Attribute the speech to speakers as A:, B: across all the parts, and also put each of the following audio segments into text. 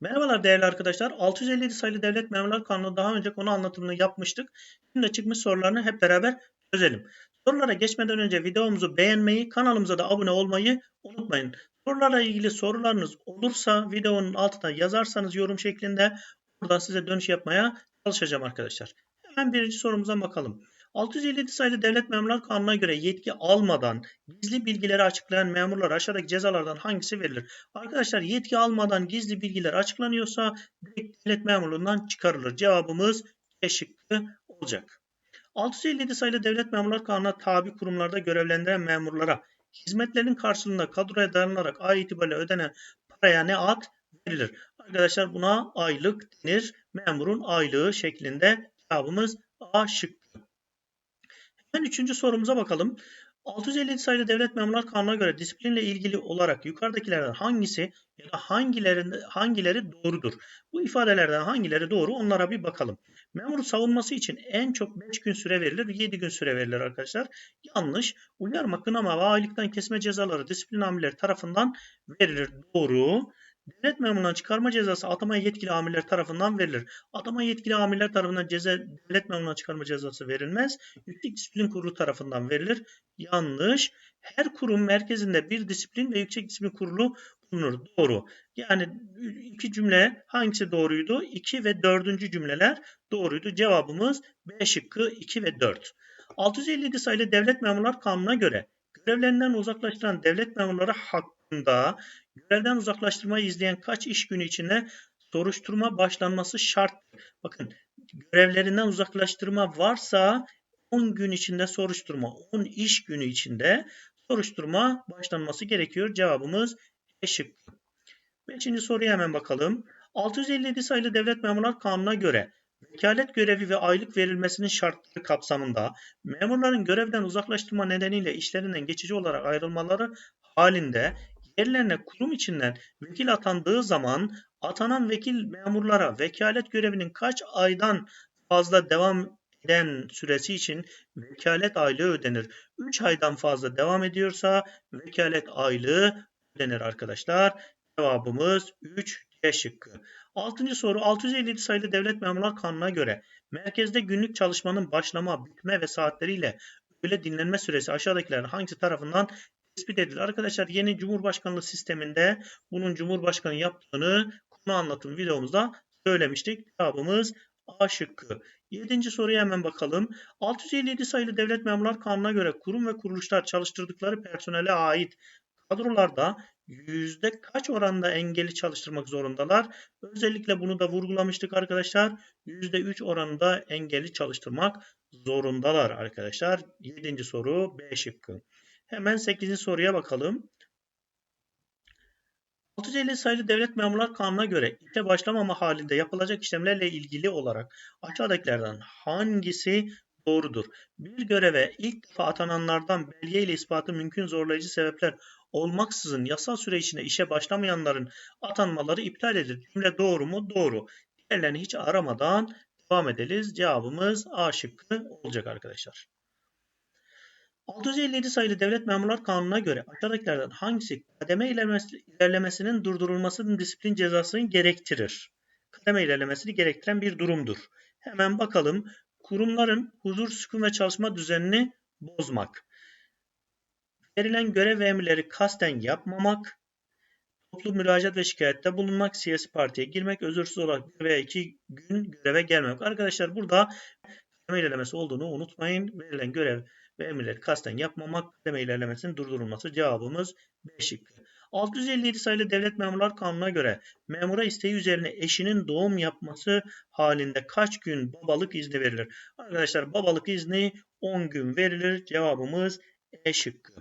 A: Merhabalar değerli arkadaşlar. 657 sayılı Devlet Memurlar Kanunu daha önce konu anlatımını yapmıştık. Şimdi çıkmış sorularını hep beraber çözelim. Sorulara geçmeden önce videomuzu beğenmeyi, kanalımıza da abone olmayı unutmayın. Sorularla ilgili sorularınız olursa videonun altına yazarsanız yorum şeklinde buradan size dönüş yapmaya çalışacağım arkadaşlar. Hemen birinci sorumuza bakalım. 657 sayılı Devlet Memurlar Kanunu'na göre yetki almadan gizli bilgileri açıklayan memurlar aşağıdaki cezalardan hangisi verilir? Arkadaşlar yetki almadan gizli bilgiler açıklanıyorsa devlet memurluğundan çıkarılır. Cevabımız E şıkkı olacak. 657 sayılı Devlet Memurlar Kanunu'na tabi kurumlarda görevlendiren memurlara hizmetlerin karşılığında kadroya dayanarak ay itibariyle ödenen paraya ne ad verilir? Arkadaşlar buna aylık denir. Memurun aylığı şeklinde cevabımız A şıkkı. Hemen üçüncü sorumuza bakalım. 657 sayılı Devlet Memurlar Kanunu'na göre disiplinle ilgili olarak yukarıdakilerden hangisi ya da hangileri, hangileri doğrudur? Bu ifadelerden hangileri doğru onlara bir bakalım. Memur savunması için en çok 5 gün süre verilir, 7 gün süre verilir arkadaşlar. Yanlış. Uyarma, kınama ve aylıktan kesme cezaları disiplin amirleri tarafından verilir. Doğru. Devlet memurundan çıkarma cezası atama yetkili amirler tarafından verilir. Atama yetkili amirler tarafından ceza, devlet memurundan çıkarma cezası verilmez. Yüksek Disiplin Kurulu tarafından verilir. Yanlış. Her kurum merkezinde bir disiplin ve yüksek disiplin kurulu bulunur. Doğru. Yani iki cümle hangisi doğruydu? 2 ve 4. cümleler doğruydu. Cevabımız B şıkkı 2 ve 4. 657 sayılı Devlet Memurlar Kanunu'na göre görevlerinden uzaklaştıran devlet memurları hakkında görevden uzaklaştırmayı izleyen kaç iş günü içinde soruşturma başlanması şart. Bakın görevlerinden uzaklaştırma varsa 10 gün içinde soruşturma, 10 iş günü içinde soruşturma başlanması gerekiyor. Cevabımız E şıkkı. Beşinci soruya hemen bakalım. 657 sayılı Devlet Memurlar Kanunu'na göre vekalet görevi ve aylık verilmesinin şartları kapsamında memurların görevden uzaklaştırma nedeniyle işlerinden geçici olarak ayrılmaları halinde yerlerine kurum içinden vekil atandığı zaman atanan vekil memurlara vekalet görevinin kaç aydan fazla devam eden süresi için vekalet aylığı ödenir. 3 aydan fazla devam ediyorsa vekalet aylığı ödenir arkadaşlar. Cevabımız 3 C şıkkı. 6. soru 657 sayılı Devlet Memurlar Kanunu'na göre merkezde günlük çalışmanın başlama, bitme ve saatleriyle öğle dinlenme süresi aşağıdakilerin hangisi tarafından tespit edilir? Arkadaşlar yeni Cumhurbaşkanlığı sisteminde bunun Cumhurbaşkanı yaptığını konu anlatım videomuzda söylemiştik. Cevabımız A şıkkı. 7. soruya hemen bakalım. 657 sayılı Devlet Memurlar Kanunu'na göre kurum ve kuruluşlar çalıştırdıkları personele ait kadrolarda yüzde kaç oranda engelli çalıştırmak zorundalar? Özellikle bunu da vurgulamıştık arkadaşlar. Yüzde 3 oranında engelli çalıştırmak zorundalar arkadaşlar. 7. soru B şıkkı. Hemen 8. soruya bakalım. 650 sayılı Devlet Memurlar Kanunu'na göre işe başlamama halinde yapılacak işlemlerle ilgili olarak aşağıdakilerden hangisi doğrudur? Bir göreve ilk defa atananlardan belge ile ispatı mümkün zorlayıcı sebepler olmaksızın yasal süre içinde işe başlamayanların atanmaları iptal edilir. Cümle doğru mu? Doğru. Diğerlerini hiç aramadan devam ederiz. Cevabımız A şıkkı olacak arkadaşlar. 657 sayılı Devlet Memurlar Kanunu'na göre aşağıdakilerden hangisi kademe ilerlemesinin durdurulmasının disiplin cezasını gerektirir? Kademe ilerlemesini gerektiren bir durumdur. Hemen bakalım. Kurumların huzur, sükun ve çalışma düzenini bozmak. Verilen görev ve emirleri kasten yapmamak. Toplu müracaat ve şikayette bulunmak, siyasi partiye girmek, özürsüz olarak bir veya iki gün göreve gelmemek. Arkadaşlar burada kademe ilerlemesi olduğunu unutmayın. Verilen görev ve emirleri kasten yapmamak kademe ilerlemesinin durdurulması cevabımız B şıkkı. 657 sayılı Devlet Memurlar Kanunu'na göre memura isteği üzerine eşinin doğum yapması halinde kaç gün babalık izni verilir? Arkadaşlar babalık izni 10 gün verilir. Cevabımız E şıkkı.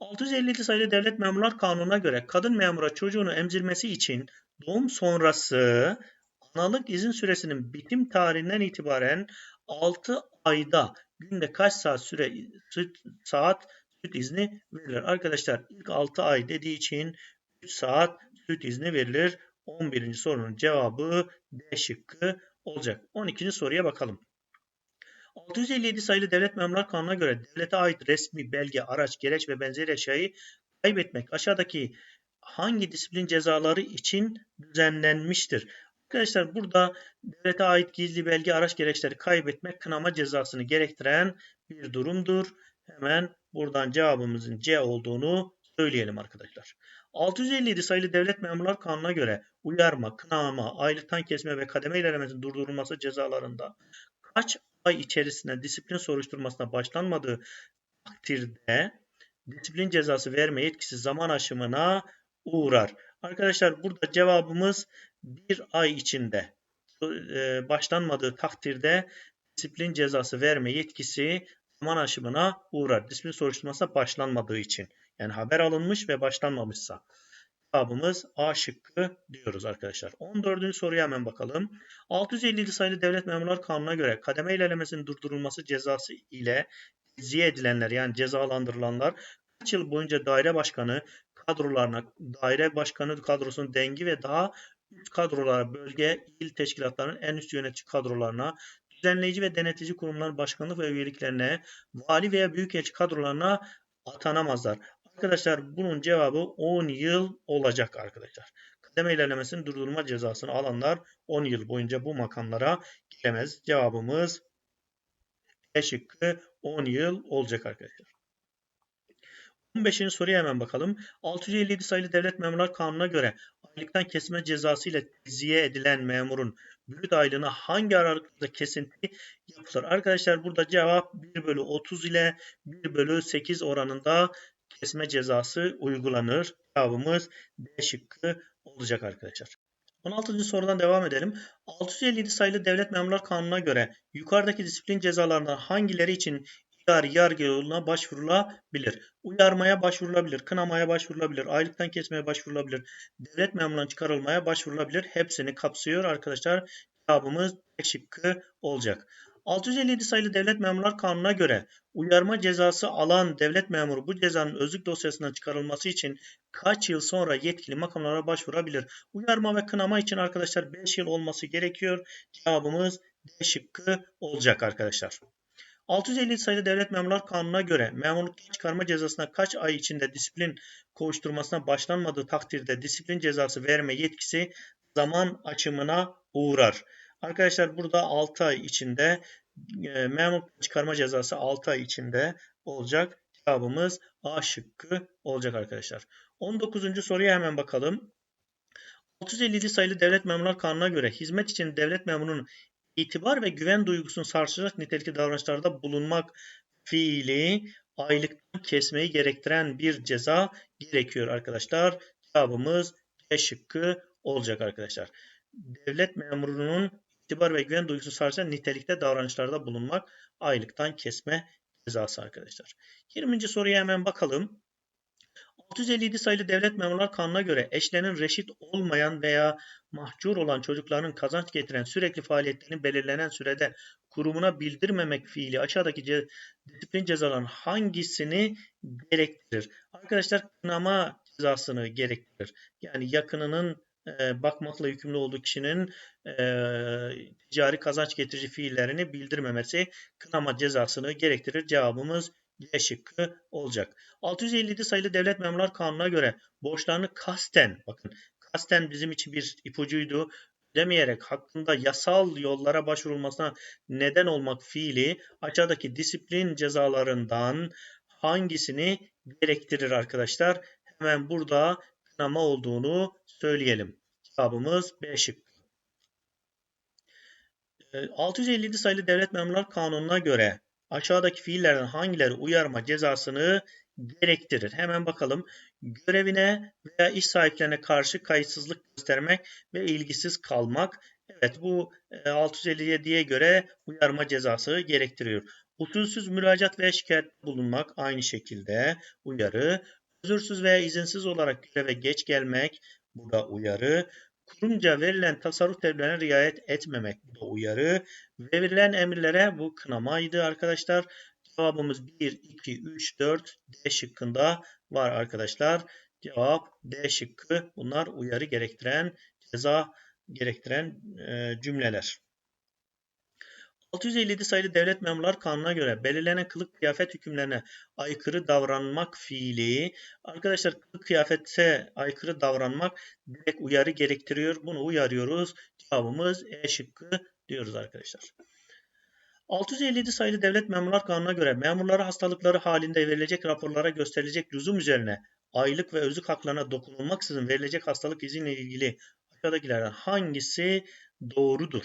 A: 657 sayılı Devlet Memurlar Kanunu'na göre kadın memura çocuğunu emzirmesi için doğum sonrası analık izin süresinin bitim tarihinden itibaren 6 ayda günde kaç saat süre süt, saat süt izni verilir? Arkadaşlar ilk 6 ay dediği için 3 saat süt izni verilir. 11. sorunun cevabı D şıkkı olacak. 12. soruya bakalım. 657 sayılı Devlet Memurlar Kanunu'na göre devlete ait resmi belge, araç, gereç ve benzeri eşyayı kaybetmek aşağıdaki hangi disiplin cezaları için düzenlenmiştir? Arkadaşlar burada devlete ait gizli belge araç gereçleri kaybetmek kınama cezasını gerektiren bir durumdur. Hemen buradan cevabımızın C olduğunu söyleyelim arkadaşlar. 657 sayılı Devlet Memurlar Kanunu'na göre uyarma, kınama, aylıktan kesme ve kademe ilerlemesinin durdurulması cezalarında kaç ay içerisinde disiplin soruşturmasına başlanmadığı takdirde disiplin cezası verme yetkisi zaman aşımına uğrar. Arkadaşlar burada cevabımız bir ay içinde e, başlanmadığı takdirde disiplin cezası verme yetkisi zaman aşımına uğrar. Disiplin soruşturmasına başlanmadığı için. Yani haber alınmış ve başlanmamışsa. Cevabımız A şıkkı diyoruz arkadaşlar. 14. soruya hemen bakalım. 657 sayılı Devlet Memurlar Kanunu'na göre kademe ilerlemesinin durdurulması cezası ile ziye edilenler yani cezalandırılanlar kaç yıl boyunca daire başkanı kadrolarına, daire başkanı kadrosunun dengi ve daha üst kadrolara, bölge, il teşkilatlarının en üst yönetici kadrolarına, düzenleyici ve denetici kurumların başkanlık ve üyeliklerine, vali veya büyükelçi kadrolarına atanamazlar. Arkadaşlar bunun cevabı 10 yıl olacak arkadaşlar. Kademe ilerlemesinin durdurma cezasını alanlar 10 yıl boyunca bu makamlara gelemez. Cevabımız E şıkkı 10 yıl olacak arkadaşlar. 15. soruya hemen bakalım. 657 sayılı Devlet Memurlar Kanunu'na göre aylıktan kesme cezası ile teziye edilen memurun brüt aylığına hangi aralıkta kesinti yapılır? Arkadaşlar burada cevap 1 bölü 30 ile 1 bölü 8 oranında kesme cezası uygulanır. Cevabımız D şıkkı olacak arkadaşlar. 16. sorudan devam edelim. 657 sayılı Devlet Memurlar Kanunu'na göre yukarıdaki disiplin cezalarından hangileri için idari yargı yoluna başvurulabilir? Uyarmaya başvurulabilir, kınamaya başvurulabilir, aylıktan kesmeye başvurulabilir, devlet memurundan çıkarılmaya başvurulabilir. Hepsini kapsıyor arkadaşlar. Cevabımız D şıkkı olacak. 657 sayılı Devlet Memurlar Kanunu'na göre uyarma cezası alan devlet memuru bu cezanın özlük dosyasından çıkarılması için kaç yıl sonra yetkili makamlara başvurabilir? Uyarma ve kınama için arkadaşlar 5 yıl olması gerekiyor. Cevabımız D şıkkı olacak arkadaşlar. 650 sayılı Devlet Memurlar Kanunu'na göre memurluktan çıkarma cezasına kaç ay içinde disiplin kovuşturmasına başlanmadığı takdirde disiplin cezası verme yetkisi zaman açımına uğrar. Arkadaşlar burada 6 ay içinde e, memur çıkarma cezası 6 ay içinde olacak. Cevabımız A şıkkı olacak arkadaşlar. 19. soruya hemen bakalım. 657 sayılı Devlet Memurlar Kanunu'na göre hizmet için devlet memurunun itibar ve güven duygusunu sarsacak nitelikli davranışlarda bulunmak fiili aylıktan kesmeyi gerektiren bir ceza gerekiyor arkadaşlar. Cevabımız C şıkkı olacak arkadaşlar. Devlet memurunun itibar ve güven duygusunu sarsan nitelikte davranışlarda bulunmak aylıktan kesme cezası arkadaşlar. 20. soruya hemen bakalım. 657 sayılı Devlet Memurlar Kanunu'na göre eşlerinin reşit olmayan veya mahcur olan çocukların kazanç getiren sürekli faaliyetlerini belirlenen sürede kurumuna bildirmemek fiili aşağıdaki ce disiplin cezalarının hangisini gerektirir? Arkadaşlar kınama cezasını gerektirir. Yani yakınının e, bakmakla yükümlü olduğu kişinin e, ticari kazanç getirici fiillerini bildirmemesi kınama cezasını gerektirir. Cevabımız C şıkkı olacak. 657 sayılı Devlet Memurlar Kanunu'na göre borçlarını kasten, bakın kasten bizim için bir ipucuydu, ödemeyerek hakkında yasal yollara başvurulmasına neden olmak fiili aşağıdaki disiplin cezalarından hangisini gerektirir arkadaşlar? Hemen burada kınama olduğunu söyleyelim. Cevabımız B şıkkı. 657 ee, sayılı Devlet Memurlar Kanunu'na göre aşağıdaki fiillerden hangileri uyarma cezasını gerektirir? Hemen bakalım. Görevine veya iş sahiplerine karşı kayıtsızlık göstermek ve ilgisiz kalmak. Evet bu 657'ye göre uyarma cezası gerektiriyor. Usulsüz müracaat ve şikayet bulunmak aynı şekilde uyarı. Özürsüz veya izinsiz olarak göreve geç gelmek bu da uyarı. Kurumca verilen tasarruf tedbirlerine riayet etmemek bu da uyarı. Verilen emirlere bu kınamaydı arkadaşlar. Cevabımız 1, 2, 3, 4 D şıkkında var arkadaşlar. Cevap D şıkkı. Bunlar uyarı gerektiren, ceza gerektiren e, cümleler. 657 sayılı Devlet Memurlar Kanunu'na göre belirlenen kılık kıyafet hükümlerine aykırı davranmak fiili arkadaşlar kılık kıyafete aykırı davranmak direkt uyarı gerektiriyor. Bunu uyarıyoruz. Cevabımız E şıkkı diyoruz arkadaşlar. 657 sayılı Devlet Memurlar Kanunu'na göre memurlara hastalıkları halinde verilecek raporlara gösterilecek lüzum üzerine aylık ve özlük haklarına dokunulmaksızın verilecek hastalık izinle ilgili aşağıdakilerden hangisi doğrudur?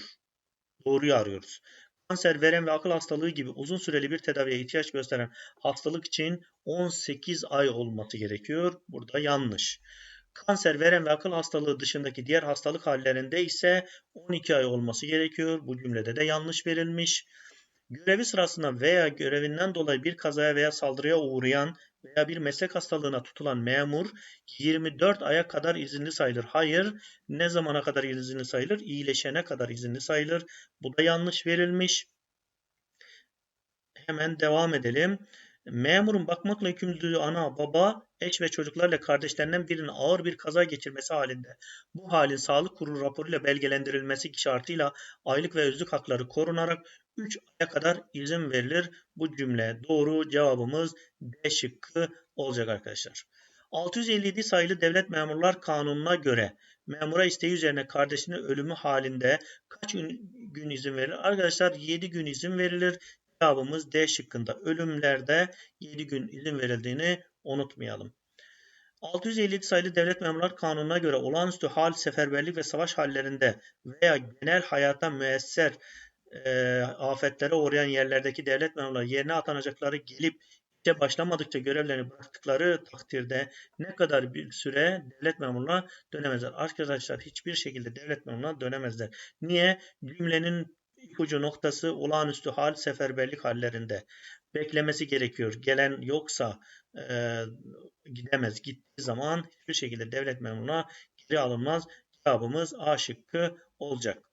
A: Doğruyu arıyoruz. Kanser, verem ve akıl hastalığı gibi uzun süreli bir tedaviye ihtiyaç gösteren hastalık için 18 ay olması gerekiyor. Burada yanlış. Kanser, verem ve akıl hastalığı dışındaki diğer hastalık hallerinde ise 12 ay olması gerekiyor. Bu cümlede de yanlış verilmiş. Görevi sırasında veya görevinden dolayı bir kazaya veya saldırıya uğrayan veya bir meslek hastalığına tutulan memur 24 aya kadar izinli sayılır. Hayır, ne zamana kadar izinli sayılır? İyileşene kadar izinli sayılır. Bu da yanlış verilmiş. Hemen devam edelim. Memurun bakmakla yükümlülüğü ana, baba, eş ve çocuklarla kardeşlerinden birinin ağır bir kaza geçirmesi halinde bu halin sağlık kurulu raporuyla belgelendirilmesi şartıyla aylık ve özlük hakları korunarak 3 aya kadar izin verilir. Bu cümle doğru cevabımız D şıkkı olacak arkadaşlar. 657 sayılı Devlet Memurlar Kanunu'na göre memura isteği üzerine kardeşinin ölümü halinde kaç gün izin verilir? Arkadaşlar 7 gün izin verilir. Cevabımız D şıkkında. Ölümlerde 7 gün izin verildiğini unutmayalım. 657 sayılı Devlet Memurlar Kanunu'na göre olağanüstü hal, seferberlik ve savaş hallerinde veya genel hayata müesser e, afetlere uğrayan yerlerdeki devlet memurları yerine atanacakları gelip işe başlamadıkça görevlerini bıraktıkları takdirde ne kadar bir süre devlet memuruna dönemezler. Arkadaşlar hiçbir şekilde devlet memuruna dönemezler. Niye? Cümlenin ipucu noktası olağanüstü hal seferberlik hallerinde beklemesi gerekiyor. Gelen yoksa e, gidemez. Gittiği zaman hiçbir şekilde devlet memuruna geri alınmaz. Cevabımız A şıkkı olacak.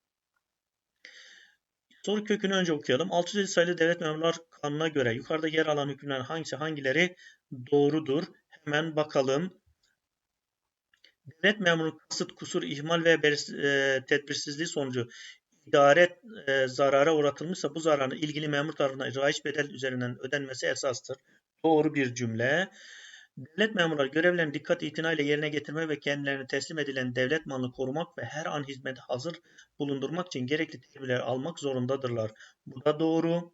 A: Soru kökünü önce okuyalım. 650 sayılı Devlet Memurlar Kanunu'na göre yukarıda yer alan hükümlerin hangisi hangileri doğrudur? Hemen bakalım. Devlet memuru kasıt, kusur, ihmal ve e, tedbirsizliği sonucu idare e, zarara uğratılmışsa bu zararın ilgili memur tarafından raiç bedel üzerinden ödenmesi esastır. Doğru bir cümle. Devlet memurları görevlerini dikkat itinayla yerine getirme ve kendilerine teslim edilen devlet malını korumak ve her an hizmete hazır bulundurmak için gerekli tedbirler almak zorundadırlar. Bu da doğru.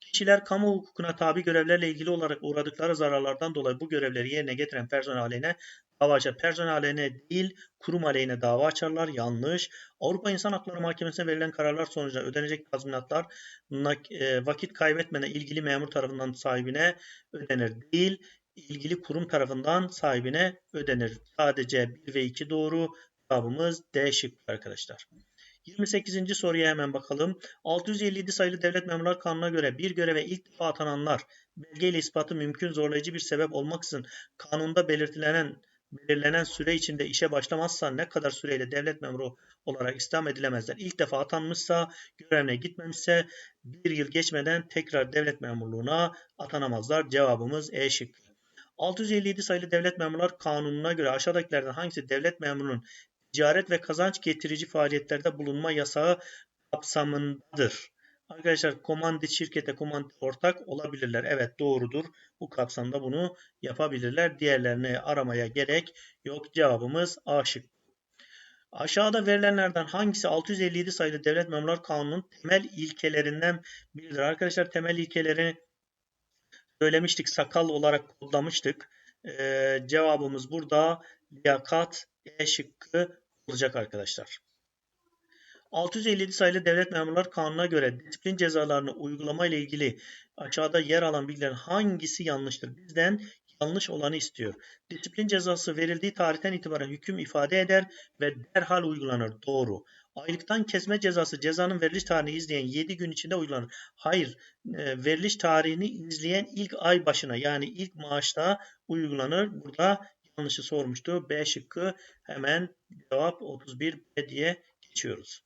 A: Kişiler kamu hukukuna tabi görevlerle ilgili olarak uğradıkları zararlardan dolayı bu görevleri yerine getiren personel aleyhine dava açar. Personel aleyhine değil kurum aleyhine dava açarlar. Yanlış. Avrupa İnsan Hakları Mahkemesi'ne verilen kararlar sonucunda ödenecek tazminatlar e, vakit kaybetmeden ilgili memur tarafından sahibine ödenir. Değil ilgili kurum tarafından sahibine ödenir. Sadece 1 ve 2 doğru. Cevabımız D şıkkı arkadaşlar. 28. soruya hemen bakalım. 657 sayılı Devlet Memurlar Kanunu'na göre bir göreve ilk defa atananlar belgeyle ispatı mümkün zorlayıcı bir sebep olmaksızın kanunda belirtilen belirlenen süre içinde işe başlamazsa ne kadar süreyle devlet memuru olarak istihdam edilemezler. İlk defa atanmışsa, görevine gitmemişse bir yıl geçmeden tekrar devlet memurluğuna atanamazlar. Cevabımız E şıkkı. 657 sayılı Devlet Memurlar Kanunu'na göre aşağıdakilerden hangisi devlet memurunun ticaret ve kazanç getirici faaliyetlerde bulunma yasağı kapsamındadır? Arkadaşlar komandit şirkete komandit ortak olabilirler. Evet doğrudur. Bu kapsamda bunu yapabilirler. Diğerlerini aramaya gerek yok. Cevabımız A şık. Aşağıda verilenlerden hangisi 657 sayılı Devlet Memurlar Kanunu'nun temel ilkelerinden biridir? Arkadaşlar temel ilkeleri söylemiştik. Sakal olarak kullanmıştık. Ee, cevabımız burada liyakat E şıkkı olacak arkadaşlar. 657 sayılı Devlet Memurlar Kanunu'na göre disiplin cezalarını uygulama ile ilgili aşağıda yer alan bilgilerin hangisi yanlıştır? Bizden yanlış olanı istiyor. Disiplin cezası verildiği tarihten itibaren hüküm ifade eder ve derhal uygulanır. Doğru. Aylıktan kesme cezası cezanın veriliş tarihini izleyen 7 gün içinde uygulanır. Hayır, e, veriliş tarihini izleyen ilk ay başına yani ilk maaşta uygulanır. Burada yanlışı sormuştu. B şıkkı hemen cevap 31 B diye geçiyoruz.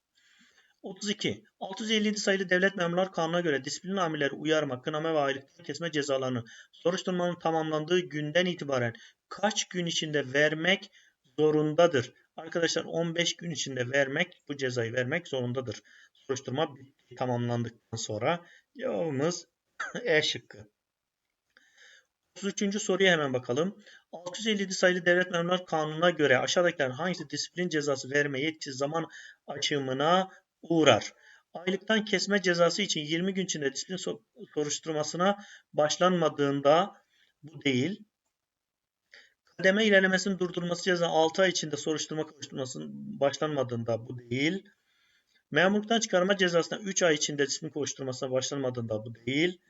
A: 32. 657 sayılı Devlet Memurlar Kanunu'na göre disiplin amirleri uyarma, kınama ve aylıktan kesme cezalarını soruşturmanın tamamlandığı günden itibaren kaç gün içinde vermek zorundadır? Arkadaşlar 15 gün içinde vermek, bu cezayı vermek zorundadır. Soruşturma tamamlandıktan sonra cevabımız E şıkkı. 33. soruya hemen bakalım. 657 sayılı Devlet Memurlar Kanunu'na göre aşağıdakilerin hangisi disiplin cezası verme yetkisi zaman açığımına uğrar? Aylıktan kesme cezası için 20 gün içinde disiplin so- soruşturmasına başlanmadığında bu değil. Kademe ilerlemesinin durdurulması ceza 6 ay içinde soruşturma koşturmasının başlanmadığında bu değil. Memurluktan çıkarma cezasına 3 ay içinde disiplin koşturmasına başlanmadığında bu değil.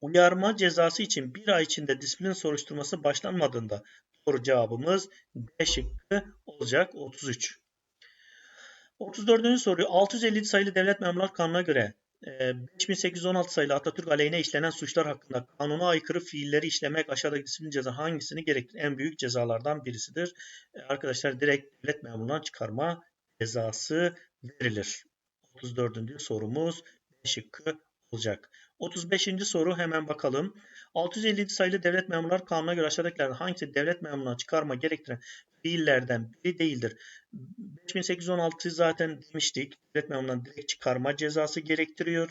A: Uyarma cezası için 1 ay içinde disiplin soruşturması başlanmadığında doğru cevabımız D şıkkı olacak 33. 34. soruyu 657 sayılı Devlet Memurlar Kanunu'na göre e, 5816 sayılı Atatürk aleyhine işlenen suçlar hakkında kanuna aykırı fiilleri işlemek aşağıdaki disiplin ceza hangisini gerektirir? En büyük cezalardan birisidir. E, Arkadaşlar direkt devlet memurundan çıkarma cezası verilir. 34. sorumuz B şıkkı olacak. 35. soru hemen bakalım. 657 sayılı Devlet Memurlar Kanunu'na göre aşağıdakilerden hangisi devlet memuruna çıkarma gerektiren fiillerden biri değildir? 5816'yı zaten demiştik. Devlet memurundan direkt çıkarma cezası gerektiriyor.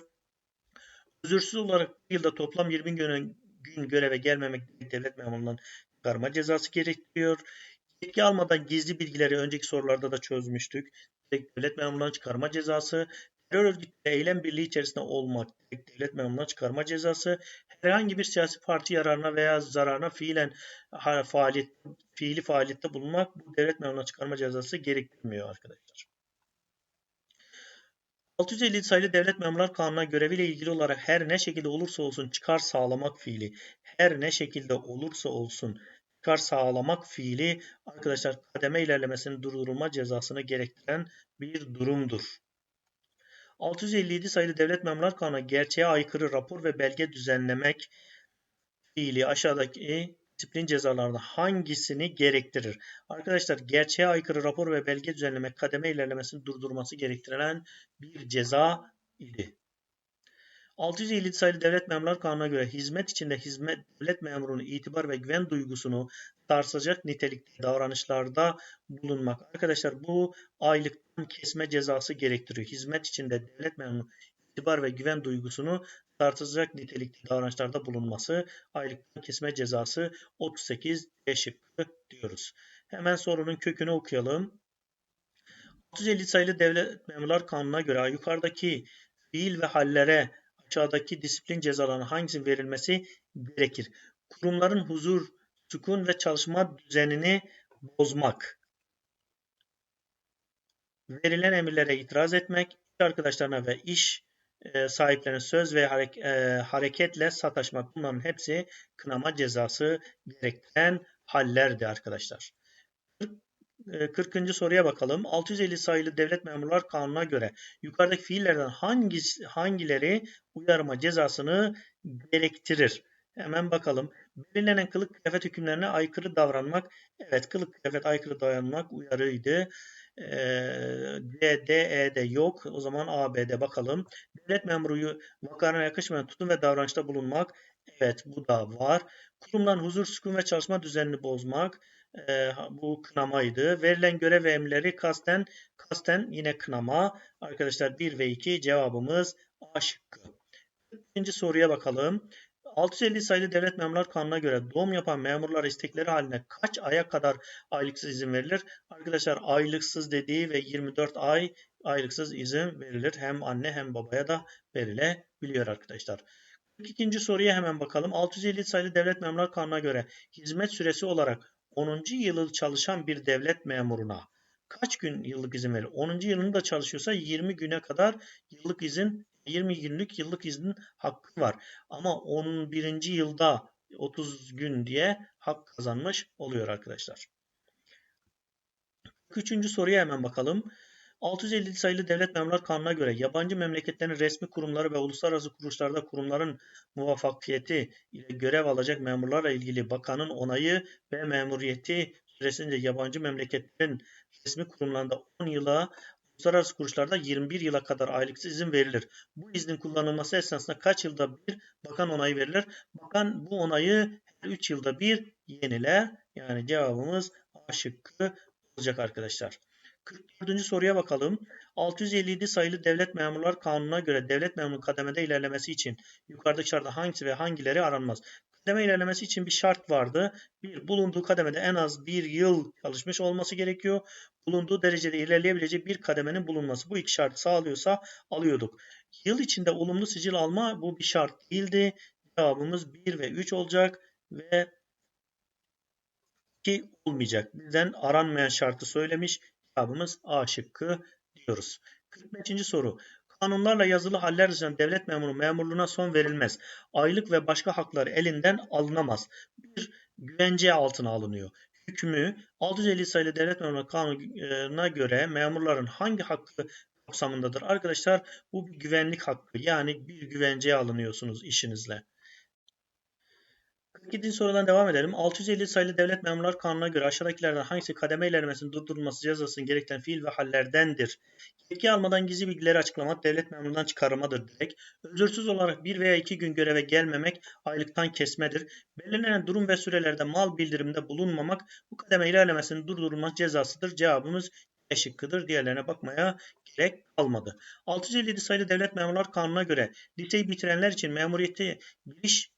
A: Özürsüz olarak bir yılda toplam 20 gün, gün göreve gelmemek devlet memurundan çıkarma cezası gerektiriyor. Yetki almadan gizli bilgileri önceki sorularda da çözmüştük. Devlet memurundan çıkarma cezası. Terör örgütü eylem birliği içerisinde olmak, devlet memurundan çıkarma cezası. Herhangi bir siyasi parti yararına veya zararına fiilen faaliyet, fiili faaliyette bulunmak bu devlet memurundan çıkarma cezası gerektirmiyor arkadaşlar. 657 sayılı Devlet Memurlar Kanunu'na göreviyle ilgili olarak her ne şekilde olursa olsun çıkar sağlamak fiili, her ne şekilde olursa olsun çıkar sağlamak fiili arkadaşlar kademe ilerlemesinin durdurulma cezasını gerektiren bir durumdur. 657 sayılı Devlet Memurlar Kanunu gerçeğe aykırı rapor ve belge düzenlemek fiili aşağıdaki disiplin cezalarında hangisini gerektirir? Arkadaşlar gerçeğe aykırı rapor ve belge düzenlemek kademe ilerlemesini durdurması gerektiren bir ceza idi. 657 sayılı Devlet Memurlar Kanunu'na göre hizmet içinde hizmet devlet memurunun itibar ve güven duygusunu sarsacak nitelikte davranışlarda bulunmak. Arkadaşlar bu aylıktan kesme cezası gerektiriyor. Hizmet içinde devlet memurunun itibar ve güven duygusunu sarsacak nitelikte davranışlarda bulunması aylıktan kesme cezası 38 D şıkkı diyoruz. Hemen sorunun kökünü okuyalım. 650 sayılı Devlet Memurlar Kanunu'na göre yukarıdaki fiil ve hallere aşağıdaki disiplin cezalarının hangisinin verilmesi gerekir? Kurumların huzur, sükun ve çalışma düzenini bozmak. Verilen emirlere itiraz etmek, iş arkadaşlarına ve iş e, sahiplerine söz ve e, hareketle sataşmak bunların hepsi kınama cezası gerektiren hallerdi arkadaşlar. 40. soruya bakalım. 650 sayılı Devlet Memurlar Kanunu'na göre yukarıdaki fiillerden hangisi, hangileri uyarma cezasını gerektirir? Hemen bakalım. Belirlenen kılık kıyafet hükümlerine aykırı davranmak. Evet kılık kıyafet aykırı davranmak uyarıydı. Ee, D, D, E'de yok. O zaman A, B'de bakalım. Devlet memuru vakarına yakışmayan tutum ve davranışta bulunmak. Evet bu da var. Kurumdan huzur, sükun ve çalışma düzenini bozmak. Ee, bu kınamaydı. Verilen görev ve emirleri kasten, kasten yine kınama. Arkadaşlar 1 ve 2 cevabımız A şıkkı. İkinci soruya bakalım. 650 sayılı Devlet Memurlar Kanunu'na göre doğum yapan memurlar istekleri haline kaç aya kadar aylıksız izin verilir? Arkadaşlar aylıksız dediği ve 24 ay aylıksız izin verilir. Hem anne hem babaya da verilebiliyor arkadaşlar. 42. soruya hemen bakalım. 650 sayılı Devlet Memurlar Kanunu'na göre hizmet süresi olarak 10. yılı çalışan bir devlet memuruna kaç gün yıllık izin verilir? 10. yılında çalışıyorsa 20 güne kadar yıllık izin 20 günlük yıllık izin hakkı var. Ama 11. yılda 30 gün diye hak kazanmış oluyor arkadaşlar. 43. soruya hemen bakalım. 650 sayılı Devlet Memurlar Kanunu'na göre yabancı memleketlerin resmi kurumları ve uluslararası kuruluşlarda kurumların muvaffakiyeti ile görev alacak memurlarla ilgili bakanın onayı ve memuriyeti süresince yabancı memleketlerin resmi kurumlarında 10 yıla uluslararası kuruluşlarda 21 yıla kadar aylıksız izin verilir. Bu iznin kullanılması esnasında kaç yılda bir bakan onayı verilir? Bakan bu onayı her 3 yılda bir yeniler. Yani cevabımız A şıkkı olacak arkadaşlar. 44. soruya bakalım. 657 sayılı Devlet Memurlar Kanunu'na göre devlet memuru kademede ilerlemesi için yukarıdaki şartlar hangisi ve hangileri aranmaz? Kademe ilerlemesi için bir şart vardı. Bir, bulunduğu kademede en az bir yıl çalışmış olması gerekiyor. Bulunduğu derecede ilerleyebileceği bir kademenin bulunması. Bu iki şartı sağlıyorsa alıyorduk. Yıl içinde olumlu sicil alma bu bir şart değildi. Cevabımız 1 ve 3 olacak ve 2 olmayacak. Bizden aranmayan şartı söylemiş. Cevabımız A şıkkı diyoruz. 45. soru. Kanunlarla yazılı haller dışında devlet memuru memurluğuna son verilmez. Aylık ve başka hakları elinden alınamaz. Bir güvence altına alınıyor. Hükmü 650 sayılı devlet memuru kanununa göre memurların hangi hakkı kapsamındadır? Arkadaşlar bu bir güvenlik hakkı. Yani bir güvenceye alınıyorsunuz işinizle. 47. sorudan devam edelim. 650 sayılı Devlet Memurlar Kanunu'na göre aşağıdakilerden hangisi kademe ilerlemesinin durdurulması cezasını gerektiren fiil ve hallerdendir? Yetki almadan gizli bilgileri açıklamak devlet memurundan çıkarmadır direkt. Özürsüz olarak bir veya iki gün göreve gelmemek aylıktan kesmedir. Belirlenen durum ve sürelerde mal bildirimde bulunmamak bu kademe ilerlemesinin durdurulması cezasıdır. Cevabımız E. Diğerlerine bakmaya gerek kalmadı. 657 sayılı Devlet Memurlar Kanunu'na göre liseyi bitirenler için memuriyete giriş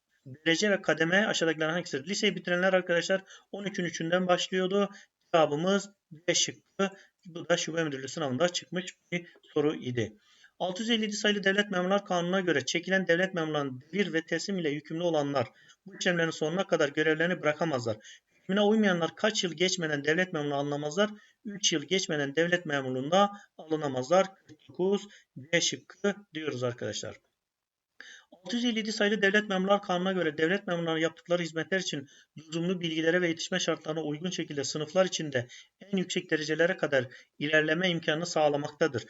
A: derece ve kademe aşağıdakilerden hangisidir? Liseyi bitirenler arkadaşlar 13'ün 3'ünden başlıyordu. Cevabımız B şıkkı. Bu da şube müdürlüğü sınavında çıkmış bir soru idi. 657 sayılı Devlet Memurlar Kanunu'na göre çekilen devlet memurlarının devir ve teslim ile yükümlü olanlar bu işlemlerin sonuna kadar görevlerini bırakamazlar. Hükmüne uymayanlar kaç yıl geçmeden devlet memurluğuna alınamazlar? 3 yıl geçmeden devlet memurluğunda alınamazlar. 49 B şıkkı diyoruz arkadaşlar. 657 sayılı Devlet Memurlar Kanunu'na göre devlet memurlarının yaptıkları hizmetler için lüzumlu bilgilere ve yetişme şartlarına uygun şekilde sınıflar içinde en yüksek derecelere kadar ilerleme imkanını sağlamaktadır.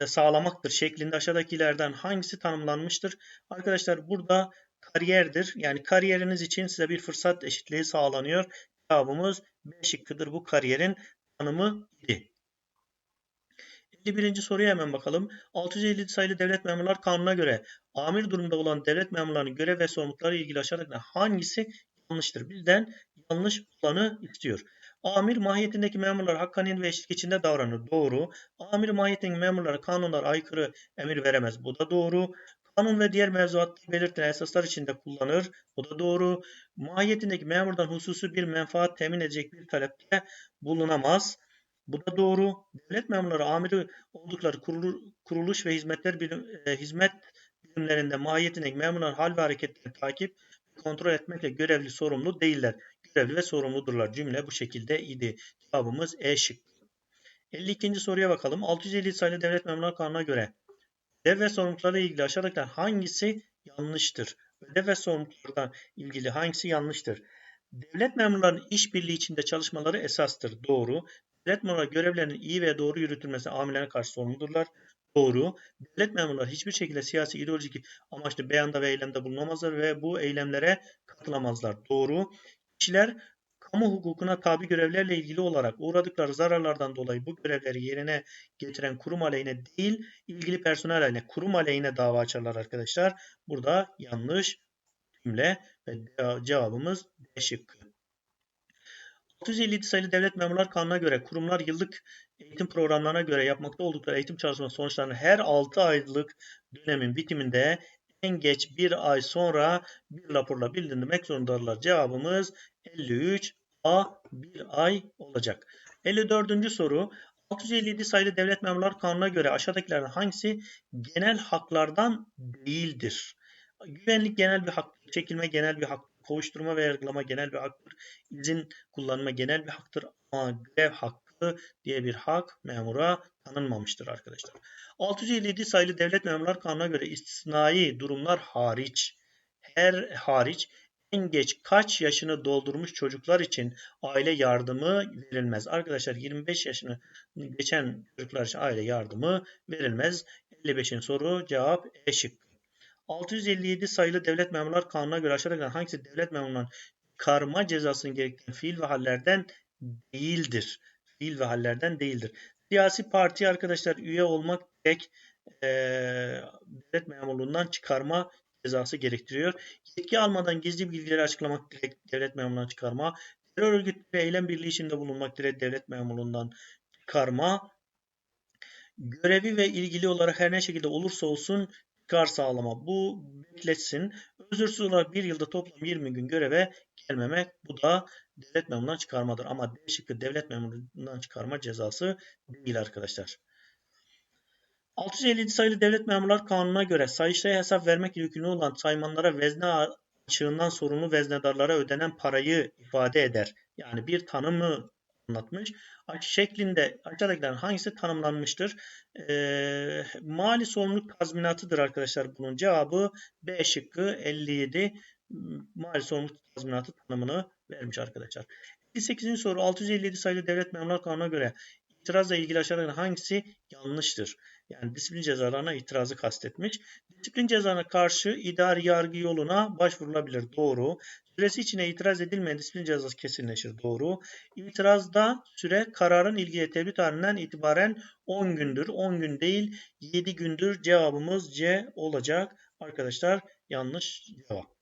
A: E, sağlamaktır şeklinde aşağıdakilerden hangisi tanımlanmıştır? Arkadaşlar burada kariyerdir. Yani kariyeriniz için size bir fırsat eşitliği sağlanıyor. Cevabımız B şıkkıdır. Bu kariyerin tanımı idi. 51. soruya hemen bakalım. 657 sayılı Devlet Memurlar Kanunu'na göre amir durumda olan devlet memurlarının görev ve sorumlulukları ilgili aşağıdakilerden hangisi yanlıştır? Bizden yanlış olanı istiyor. Amir mahiyetindeki memurlar hakkaniyen ve eşitlik içinde davranır. Doğru. Amir mahiyetindeki memurlara kanunlar aykırı emir veremez. Bu da doğru. Kanun ve diğer mevzuatta belirtilen esaslar içinde kullanır. Bu da doğru. Mahiyetindeki memurdan hususi bir menfaat temin edecek bir talepte bulunamaz. Bu da doğru. Devlet memurları amiri oldukları kuruluş ve hizmetler bilim, e, hizmet birimlerinde mahiyetine memurların hal ve hareketlerini takip kontrol etmekle görevli sorumlu değiller. Görevli ve sorumludurlar. Cümle bu şekilde idi. Cevabımız E şık. 52. soruya bakalım. 650 sayılı Devlet Memurları Kanunu'na göre ödev ve sorumluluklarla ilgili aşağıdakilerden hangisi yanlıştır? Ödev ve sorumluluklardan ilgili hangisi yanlıştır? Devlet memurlarının işbirliği içinde çalışmaları esastır. Doğru. Devlet memurları görevlerinin iyi ve doğru yürütülmesi amirlerine karşı sorumludurlar. Doğru. Devlet memurları hiçbir şekilde siyasi, ideolojik amaçlı beyanda ve eylemde bulunamazlar ve bu eylemlere katılamazlar. Doğru. Kişiler kamu hukukuna tabi görevlerle ilgili olarak uğradıkları zararlardan dolayı bu görevleri yerine getiren kurum aleyhine değil, ilgili personel aleyhine, kurum aleyhine dava açarlar arkadaşlar. Burada yanlış cümle ve cevabımız D şıkkı. 657 sayılı Devlet Memurlar Kanunu'na göre kurumlar yıllık eğitim programlarına göre yapmakta oldukları eğitim çalışma sonuçlarını her 6 aylık dönemin bitiminde en geç bir ay sonra bir raporla bildirmek zorundadırlar. Cevabımız 53 A bir ay olacak. 54. soru 657 sayılı Devlet Memurlar Kanunu'na göre aşağıdakilerden hangisi genel haklardan değildir? Güvenlik genel bir hak, çekilme genel bir hak, kovuşturma ve yargılama genel bir haktır. İzin kullanma genel bir haktır ama görev hakkı diye bir hak memura tanınmamıştır arkadaşlar. 657 sayılı Devlet Memurlar Kanunu'na göre istisnai durumlar hariç her hariç en geç kaç yaşını doldurmuş çocuklar için aile yardımı verilmez. Arkadaşlar 25 yaşını geçen çocuklar için aile yardımı verilmez. 55'in soru cevap E şıkkı. 657 sayılı Devlet Memurlar Kanunu'na göre aşağıdakilerden hangisi devlet memurlarının karma cezasını gerektiren fiil ve hallerden değildir? Fiil ve hallerden değildir. Siyasi parti arkadaşlar üye olmak direkt e, devlet memurluğundan çıkarma cezası gerektiriyor. Yetki almadan gizli bilgileri açıklamak direkt devlet memurluğundan çıkarma. terör örgütleri eylem birliği içinde bulunmak dileğiyle devlet memurluğundan çıkarma, görevi ve ilgili olarak her ne şekilde olursa olsun çıkar sağlama. Bu bekletsin. Özürsüz olarak bir yılda toplam 20 gün göreve gelmemek. Bu da devlet memurundan çıkarmadır. Ama D şıkkı devlet memurundan çıkarma cezası değil arkadaşlar. 657 sayılı Devlet Memurlar Kanunu'na göre sayıştaya hesap vermek yükümlü olan saymanlara vezne açığından sorumlu veznedarlara ödenen parayı ifade eder. Yani bir tanımı anlatmış. Şeklinde aşağıdakilerin hangisi tanımlanmıştır? Ee, mali sorumluluk tazminatıdır arkadaşlar. Bunun cevabı B şıkkı 57 mali sorumluluk tazminatı tanımını vermiş arkadaşlar. 58. soru 657 sayılı Devlet Memurlar Kanunu'na göre itirazla ilgili aşağıdakilerden hangisi yanlıştır? Yani disiplin cezalarına itirazı kastetmiş. Disiplin cezalarına karşı idari yargı yoluna başvurulabilir. Doğru. Süresi içine itiraz edilmeyen disiplin cezası kesinleşir. Doğru. İtirazda süre kararın ilgili tebliğ tarihinden itibaren 10 gündür. 10 gün değil 7 gündür. Cevabımız C olacak. Arkadaşlar yanlış cevap.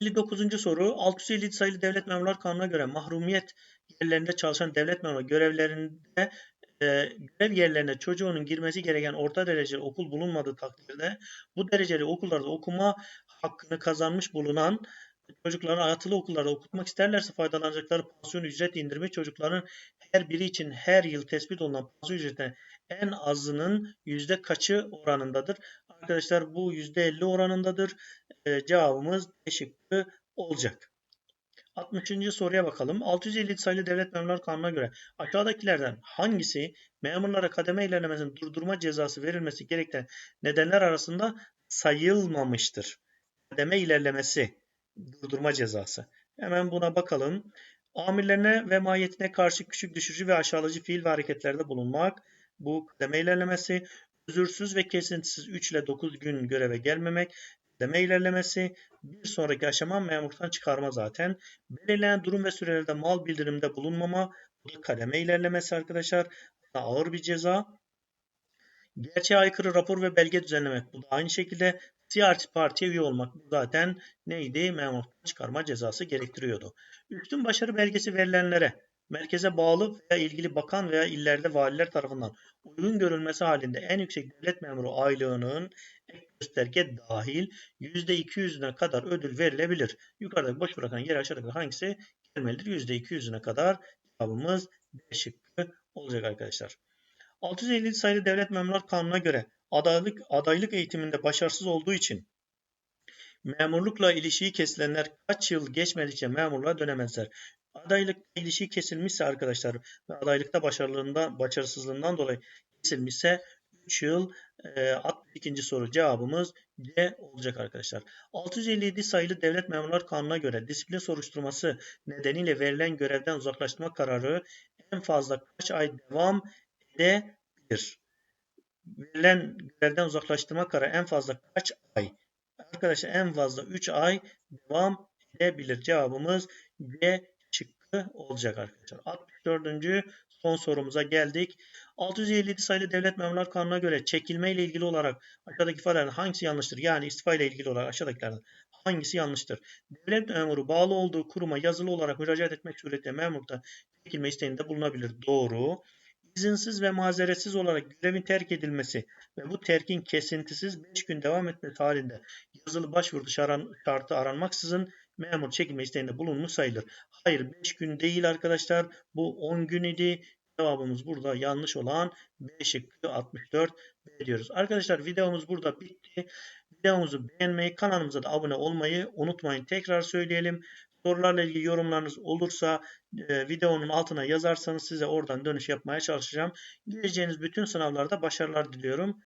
A: 59. soru 657 sayılı Devlet Memurlar Kanunu'na göre mahrumiyet yerlerinde çalışan devlet memuru görevlerinde e, görev yerlerine çocuğunun girmesi gereken orta dereceli okul bulunmadığı takdirde bu dereceli okullarda okuma hakkını kazanmış bulunan çocukların ayatılı okullarda okutmak isterlerse faydalanacakları pansiyon ücret indirimi çocukların her biri için her yıl tespit olunan pansiyon ücretine en azının yüzde kaçı oranındadır? Arkadaşlar bu yüzde elli oranındadır. E, cevabımız D olacak. 60. soruya bakalım. 650 sayılı Devlet Memurlar Kanunu'na göre aşağıdakilerden hangisi memurlara kademe ilerlemesinin durdurma cezası verilmesi gerektiren nedenler arasında sayılmamıştır? Kademe ilerlemesi durdurma cezası. Hemen buna bakalım. Amirlerine ve mahiyetine karşı küçük düşürücü ve aşağılayıcı fiil ve hareketlerde bulunmak. Bu kademe ilerlemesi. Özürsüz ve kesintisiz 3 ile 9 gün göreve gelmemek, Deme ilerlemesi bir sonraki aşama memurluktan çıkarma zaten. Belirlenen durum ve sürelerde mal bildirimde bulunmama bu da kademe ilerlemesi arkadaşlar. Bu da ağır bir ceza. Gerçeğe aykırı rapor ve belge düzenlemek. Bu da aynı şekilde siyasi partiye üye olmak. Zaten neydi? Memurluktan çıkarma cezası gerektiriyordu. Üstün başarı belgesi verilenlere merkeze bağlı veya ilgili bakan veya illerde valiler tarafından uygun görülmesi halinde en yüksek devlet memuru aylığının ek gösterge dahil %200'üne kadar ödül verilebilir. Yukarıda boş bırakan yer aşağıdaki hangisi gelmelidir? %200'üne kadar cevabımız D şıkkı olacak arkadaşlar. 657 sayılı Devlet Memurlar Kanunu'na göre adaylık, adaylık eğitiminde başarısız olduğu için memurlukla ilişiği kesilenler kaç yıl geçmedikçe memurluğa dönemezler. Adaylıkta ilişiği kesilmişse arkadaşlar ve adaylıkta başarılığından, başarısızlığından dolayı kesilmişse 3 yıl e, 62. soru cevabımız C olacak arkadaşlar. 657 sayılı Devlet Memurlar Kanunu'na göre disiplin soruşturması nedeniyle verilen görevden uzaklaştırma kararı en fazla kaç ay devam edebilir? Verilen görevden uzaklaştırma kararı en fazla kaç ay? Arkadaşlar en fazla 3 ay devam edebilir. Cevabımız C şıkkı olacak arkadaşlar. 64. son sorumuza geldik. 657 sayılı Devlet Memurlar Kanunu'na göre çekilme ile ilgili olarak aşağıdaki ifadelerden hangisi yanlıştır? Yani istifa ile ilgili olarak aşağıdakilerden hangisi yanlıştır? Devlet memuru bağlı olduğu kuruma yazılı olarak müracaat etmek suretiyle memurda çekilme isteğinde bulunabilir. Doğru. İzinsiz ve mazeretsiz olarak görevin terk edilmesi ve bu terkin kesintisiz 5 gün devam etmesi halinde yazılı başvuru şartı aranmaksızın memur çekilme isteğinde bulunmuş sayılır. Hayır 5 gün değil arkadaşlar. Bu 10 gün idi. Cevabımız burada yanlış olan B şıkkı 64 B diyoruz. Arkadaşlar videomuz burada bitti. Videomuzu beğenmeyi, kanalımıza da abone olmayı unutmayın. Tekrar söyleyelim. Sorularla ilgili yorumlarınız olursa e, videonun altına yazarsanız size oradan dönüş yapmaya çalışacağım. Gireceğiniz bütün sınavlarda başarılar diliyorum.